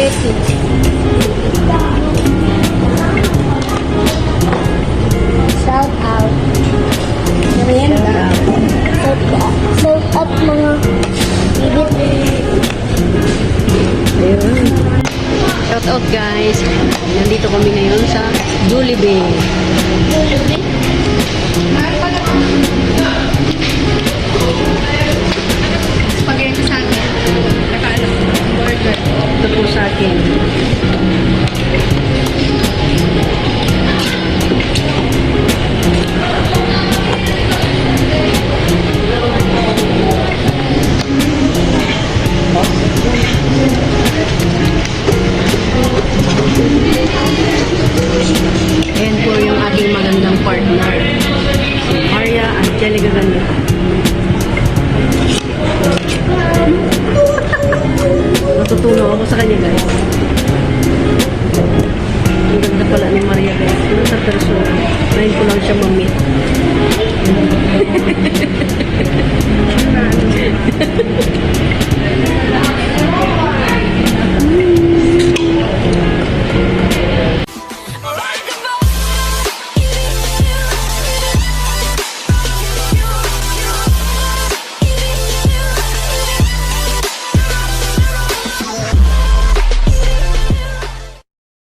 Betty. Shout out. Merienda. Shout out. Shout out mga bibit. Ayun. Shout out guys. Nandito kami ngayon sa Jollibee. Jollibee? Akin. Ayan po yung aking magandang partner. Si Maria Angelica Ganito. Natutunan ako sa kanya guys. Ang ganda pala ni Maria guys. Ano sa persona. Ngayon ko lang siya mamit.